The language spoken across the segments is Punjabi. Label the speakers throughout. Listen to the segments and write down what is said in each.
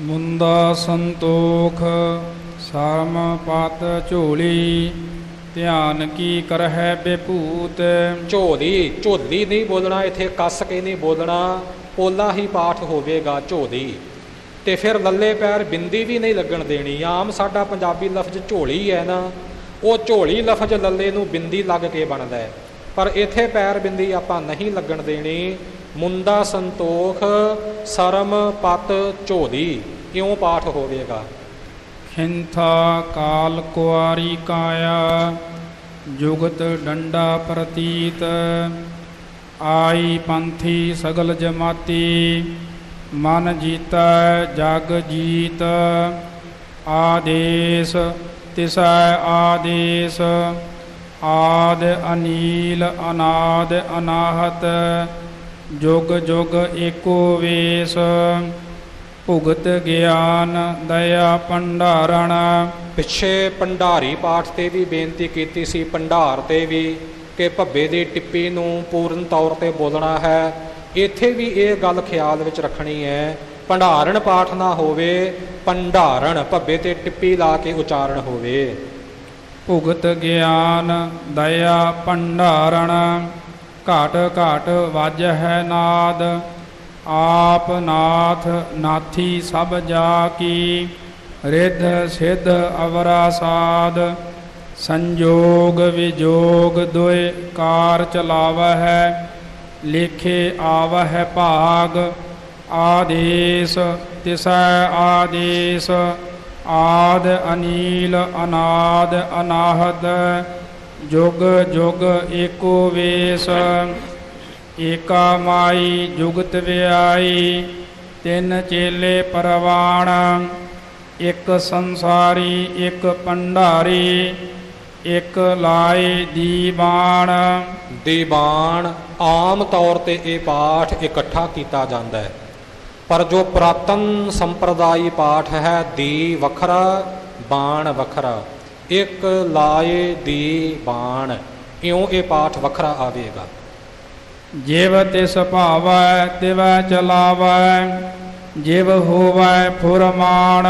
Speaker 1: ਮੁੰਦਾ ਸੰਤੋਖ ਸਰਮ ਪਤ ਝੋਲੀ, ਧਿਆਨ ਕੀ ਕਰਹਿ ਬੇਭੂਤ।
Speaker 2: ਝੋਲੀ ਝੋਲੀ ਨਹੀਂ ਬੋਲਣਾ, ਇੱਥੇ ਕੱਸ ਕੇ ਨਹੀਂ ਬੋਲਣਾ, ਪੋਲਾ ਹੀ ਪਾਠ ਹੋਵੇਗਾ ਝੋਲੀ। ਤੇ ਫਿਰ ਲੱਲੇ ਪੈਰ ਬਿੰਦੀ ਵੀ ਨਹੀਂ ਲੱਗਣ ਦੇਣੀ। ਆਮ ਸਾਡਾ ਪੰਜਾਬੀ ਲਫ਼ਜ਼ ਝੋਲੀ ਹੈ ਨਾ। ਉਹ ਝੋਲੀ ਲਫ਼ਜ਼ ਲੱਲੇ ਨੂੰ ਬਿੰਦੀ ਲੱਗ ਕੇ ਬਣਦਾ ਹੈ। ਪਰ ਇੱਥੇ ਪੈਰ ਬਿੰਦੀ ਆਪਾਂ ਨਹੀਂ ਲੱਗਣ ਦੇਣੀ। ਮੁੰਦਾ ਸੰਤੋਖ, ਸਰਮ ਪਤ ਝੋਲੀ ਕਿਉਂ ਪਾਠ ਹੋਵੇਗਾ?
Speaker 1: ਖਿੰਥਾ ਕਾਲ ਕੁਆਰੀ ਕਾਇਆ, ਜੁਗਤ ਡੰਡਾ ਪ੍ਰਤੀਤ, ਆਈ ਪੰਥੀ ਸਗਲ ਜਮਾਤੀ, ਮਨ ਜੀਤੈ ਜਗ ਜੀਤ, ਆਦੇਸ ਤਿਸੈ ਆਦੇਸ, ਆਦ ਅਨੀਲ ਅਨਾਦ ਅਨਾਹਤ ਜੁਗ ਜੁਗ ਏਕੋ ਵੇਸ। ਭੁਗਤ ਗਿਆਨ ਦਇਆ ਭੰਡਾਰਣ।
Speaker 2: ਪਿੱਛੇ ਭੰਡਾਰੀ ਪਾਠ ਤੇ ਵੀ ਬੇਨਤੀ ਕੀਤੀ ਸੀ ਭੰਡਾਰ ਤੇ ਵੀ ਕਿ ਭੱਬੇ ਦੀ ਟਿੱਪੀ ਨੂੰ ਪੂਰਨ ਤੌਰ ਤੇ ਬੋਲਣਾ ਹੈ। ਇੱਥੇ ਵੀ ਇਹ ਗੱਲ ਖਿਆਲ ਵਿੱਚ ਰੱਖਣੀ ਹੈ ਭੰਡਾਰਣ ਪਾਠ ਨਾ ਹੋਵੇ ਭੰਡਾਰਣ ਭੱਬੇ ਤੇ ਟਿੱਪੀ ਲਾ ਕੇ ਉਚਾਰਨ ਹੋਵੇ।
Speaker 1: ਭੁਗਤ ਗਿਆਨ ਦਇਆ ਭੰਡਾਰਣ। ਘਾਟ ਘਾਟ ਵੱਜ ਹੈ ਨਾਦ, ਆਪ ਨਾਥ ਨਾਥੀ ਸਭ ਜਾ ਕੀ, ਰਿੱਧ ਸਿੱਧ ਅਵਰਾ ਸਾਧ ਸੰਜੋਗ ਵਿਜੋਗ ਦੁਇ ਕਾਰ ਚਲਾਵਹਿ, ਲੇਖੇ ਆਵਹਿ ਭਾਗ, ਆਦੇਸ ਤਿਸੈ ਆਦੇਸ, ਆਦ ਅਨੀਲ ਅਨਾਦ ਅਨਾਹਦ ਜੁਗ ਜੁਗ ਏਕੋ ਵੇਸ, ਏਕਾ ਮਾਈ ਜੁਗਤ ਵਿਆਈ, ਤਿੰਨ ਚੇਲੇ ਪਰਵਾਣ, ਇੱਕ ਸੰਸਾਰੀ, ਇੱਕ ਭੰਡਾਰੀ, ਇੱਕ ਲਾਏ ਦੀਵਾਨ
Speaker 2: ਦੀਵਾਨ ਆਮ ਤੌਰ ਤੇ ਇਹ ਪਾਠ ਇਕੱਠਾ ਕੀਤਾ ਜਾਂਦਾ ਹੈ। ਪਰ ਜੋ ਪ੍ਰਾਤਨ ਸੰਪਰਦਾਇ ਪਾਠ ਹੈ, ਦੀ ਵੱਖਰਾ, ਬਾਣ ਵੱਖਰਾ। ਇੱਕ ਲਾਏ ਦੀ ਬਾਣ, ਇਉਂ ਇਹ ਪਾਠ ਵੱਖਰਾ ਆਵੇਗਾ।
Speaker 1: ਜਿਵ ਤਿਸ ਭਾਵੈ, ਤਿਵੈ ਚਲਾਵੈ, ਜਿਵ ਹੋਵੈ ਫੁਰਮਾਨ,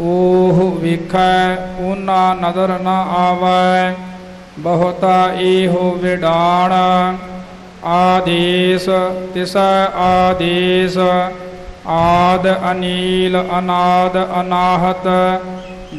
Speaker 1: ਓਹ ਵਿਖੈ ਓਨਾ ਨਦਰ ਨ ਆਵੈ, ਬਹੁਤਾ ਏਹੋ ਵਿਡਾਣ, ਆਦੇਸ ਤਿਸ ਆਦੇਸ, ਆਦ ਅਨੀਲ ਅਨਾਦ ਅਨਾਹਤ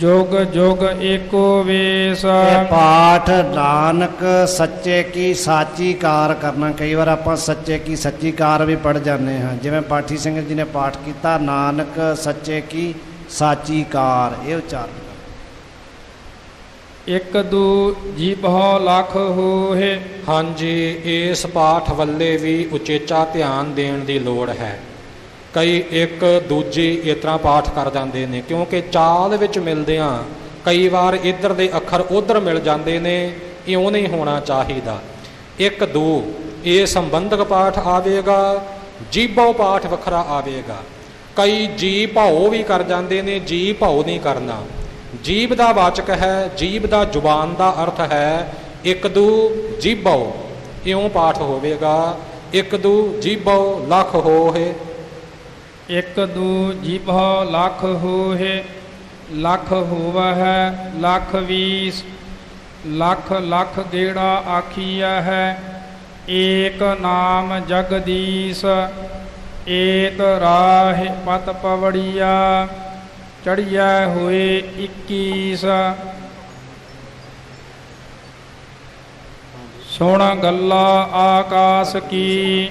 Speaker 1: ਜੁਗ ਜੁਗ ਏਕੋ ਵੇਸ।
Speaker 3: ਇਹ ਪਾਠ ਨਾਨਕ ਸੱਚੇ ਕੀ ਸਾਚੀ ਕਾਰ ਕਰਨਾ। ਕਈ ਵਾਰ ਆਪਾਂ ਸੱਚੇ ਕੀ ਸੱਚੀ ਕਾਰ ਵੀ ਪੜ ਜਾਂਦੇ ਹਾਂ। ਜਿਵੇਂ ਪਾਠੀ ਸਿੰਘ ਜੀ ਨੇ ਪਾਠ ਕੀਤਾ ਨਾਨਕ ਸੱਚੇ ਕੀ ਸਾਚੀ ਕਾਰ ਇਹ ਉਚਾਰਨ
Speaker 1: ਇਕ ਦੂ ਜੀਭੋ ਲਖ ਹੋਏ
Speaker 2: ਹਾਂਜੀ ਇਸ ਪਾਠ ਵੱਲੇ ਵੀ ਉਚੇਚਾ ਧਿਆਨ ਦੇਣ ਦੀ ਲੋੜ ਹੈ। ਕਈ ਇੱਕ ਦੂਜੀ ਇਸ ਤਰ੍ਹਾਂ ਪਾਠ ਕਰ ਜਾਂਦੇ ਨੇ, ਕਿਉਂਕਿ ਚਾਲ ਵਿੱਚ ਮਿਲਦਿਆਂ ਕਈ ਵਾਰ ਇੱਧਰ ਦੇ ਅੱਖਰ ਉੱਧਰ ਮਿਲ ਜਾਂਦੇ ਨੇ, ਇਉਂ ਨਹੀਂ ਹੋਣਾ ਚਾਹੀਦਾ। ਇੱਕ ਦੋ, ਇਹ ਸੰਬੰਧਕ ਪਾਠ ਆਵੇਗਾ, ਜੀਭੋ ਪਾਠ ਵੱਖਰਾ ਆਵੇਗਾ। ਕਈ ਜੀ ਭਾਉ ਵੀ ਕਰ ਜਾਂਦੇ ਨੇ ਜੀ ਭਾਉ ਨਹੀਂ ਕਰਨਾ। ਜੀਬ ਦਾ ਵਾਚਕ ਹੈ, ਜੀਬ ਦਾ ਜ਼ੁਬਾਨ ਦਾ ਅਰਥ ਹੈ, ਇੱਕ ਦੂ ਜੀਭਉ ਇਉਂ ਪਾਠ ਹੋਵੇਗਾ, ਇੱਕ ਦੂ ਜੀਭਉ ਲਖ ਹੋਏ
Speaker 1: ਇਕ ਦੂ ਜੀਭੋ ਲੱਖ ਹੋਏ ਲੱਖ ਹੋਵਹਿ, ਲਖ ਵੀਸ, ਲੱਖ ਲੱਖ ਗੇੜਾ ਆਖੀਆ ਹੈ। ਏਕ ਨਾਮ ਜਗਦੀਸ਼, ਏਕ ਰਾਹ ਪਤ ਪਵੜੀਆ ਚੜਿਆ ਹੋਏ 21 ਸੁਣ ਗੱਲਾ ਆਕਾਸ ਕੀ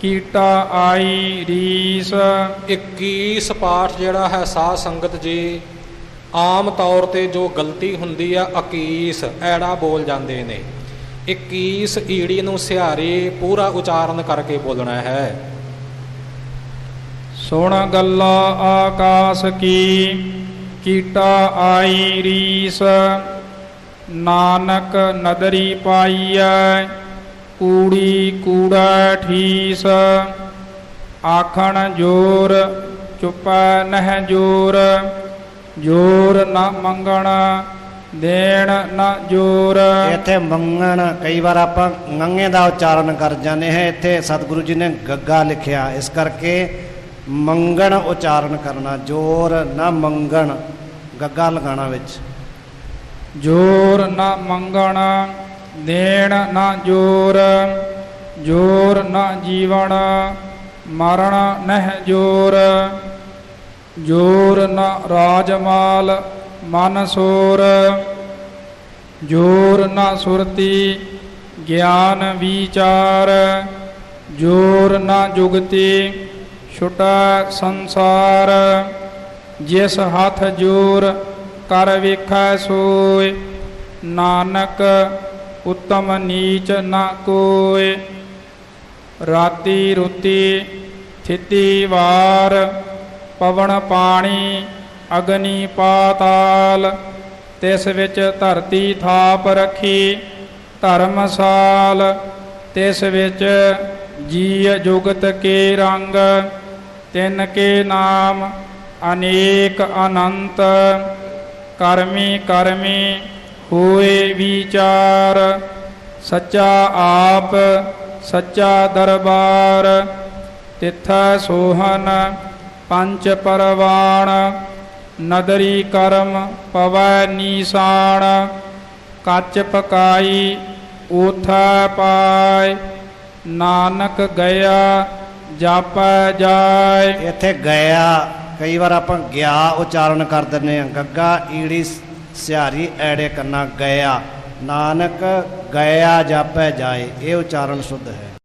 Speaker 1: ਕੀਟਾ ਆਈ ਰੀਸ।
Speaker 2: 21 ਪਾਠ ਜਿਹੜਾ ਹੈ ਸਾਧ ਸੰਗਤ ਜੀ ਆਮ ਤੌਰ ਤੇ ਜੋ ਗਲਤੀ ਹੁੰਦੀ ਆ 21 ਐੜਾ ਬੋਲ ਜਾਂਦੇ ਨੇ। 21 ਈੜੀ ਨੂੰ ਸਿਹਾਰੀ ਪੂਰਾ ਉਚਾਰਨ ਕਰਕੇ ਬੋਲਣਾ ਹੈ।
Speaker 1: ਸੁਣ ਗੱਲਾ ਆਕਾਸ ਕੀ ਕੀਟਾ ਆਈ ਰੀਸ। ਨਾਨਕ ਨਦਰੀ ਪਾਈਐ ਕੂੜੀ ਕੂੜਾ ਠੀਸ। ਆਖਣ ਜੋਰ ਚੁਪੈ ਨਹਿ ਜੋਰ। ਜੋਰ ਨਾ ਮੰਗਣ ਦੇਣ ਨਾ ਜੋਰ।
Speaker 3: ਇੱਥੇ ਮੰਗਣ ਕਈ ਵਾਰ ਆਪਾਂ ਗੰਗੇ ਦਾ ਉਚਾਰਨ ਕਰ ਜਾਂਦੇ ਹਾਂ। ਇੱਥੇ ਸਤਿਗੁਰੂ ਜੀ ਨੇ ਗੱਗਾ ਲਿਖਿਆ। ਇਸ ਕਰਕੇ ਮੰਗਣ ਉਚਾਰਨ ਕਰਨਾ ਜੋਰ ਨਾ ਮੰਗਣ ਗੱਗਾ ਲਗਾਣਾ ਵਿੱਚ।
Speaker 1: ਜੋਰ ਨਾ ਮੰਗਣ ਦੇਣ ਨਾ ਜੋਰ ਜੋਰ ਨਾ ਜੀਵਨ ਮਰਨ ਨਹਿ ਜੋਰ ਜੋਰ ਨਾ ਰਾਜਮਾਲ, ਮਨ ਸੋਰ, ਜੋਰ ਨਾ ਸੁਰਤੀ, ਗਿਆਨ ਵਿਚਾਰ, ਜੋਰ ਨਾ ਜੁਗਤੀ, ਛੁਟਾ ਸੰਸਾਰ, ਜਿਸ ਹੱਥ ਜੋਰ ਕਰ ਵੇਖੈ ਸੋਏ, ਨਾਨਕ ਉਤਮ ਨੀਚ ਨਾ ਕੋਏ ਰਾਤੀ ਰੁਤੀ ਥਿਤੀ ਵਾਰ ਪਵਨ ਪਾਣੀ ਅਗਨੀ ਪਾਤਾਲ ਤਿਸ ਵਿੱਚ ਧਰਤੀ ਥਾਪ ਰੱਖੀ ਧਰਮਸਾਲ ਤਿਸ ਵਿੱਚ ਜੀ ਜੁਗਤ ਕੇ ਰੰਗ ਤਿੰਨ ਕੇ ਨਾਮ ਅਨੇਕ ਅਨੰਤ ਕਰਮੀ ਕਰਮੀ ਹੋਏ ਵਿਚਾਰ, ਸੱਚਾ ਆਪ, ਸੱਚਾ ਦਰਬਾਰ। ਤਿੱਥੈ ਸੋਹਨ, ਪੰਜ ਪਰਵਾਣ। ਨਦਰੀ ਕਰਮ ਪਵੈ ਨੀਸਾਨ ਕੱਚ ਪਕਾਈ, ਊਥੈ ਪਾਏ। ਨਾਨਕ ਗਿਆ, ਜਾਪੈ ਜਾਏ।
Speaker 3: ਇੱਥੇ ਗਿਆ, ਕਈ ਵਾਰ ਆਪਾਂ ਗਿਆ ਉਚਾਰਨ ਕਰ ਦਿੰਦੇ ਹਾਂ। ਗੱਗਾ, ਈੜੀ ਸਿਹਾਰੀ ਐੜੇ ਕੰਨਾ ਗਿਆ ਨਾਨਕ ਗਿਆ ਜਾਪੈ ਜਾਏ ਇਹ ਉਚਾਰਨ ਸ਼ੁੱਧ ਹੈ।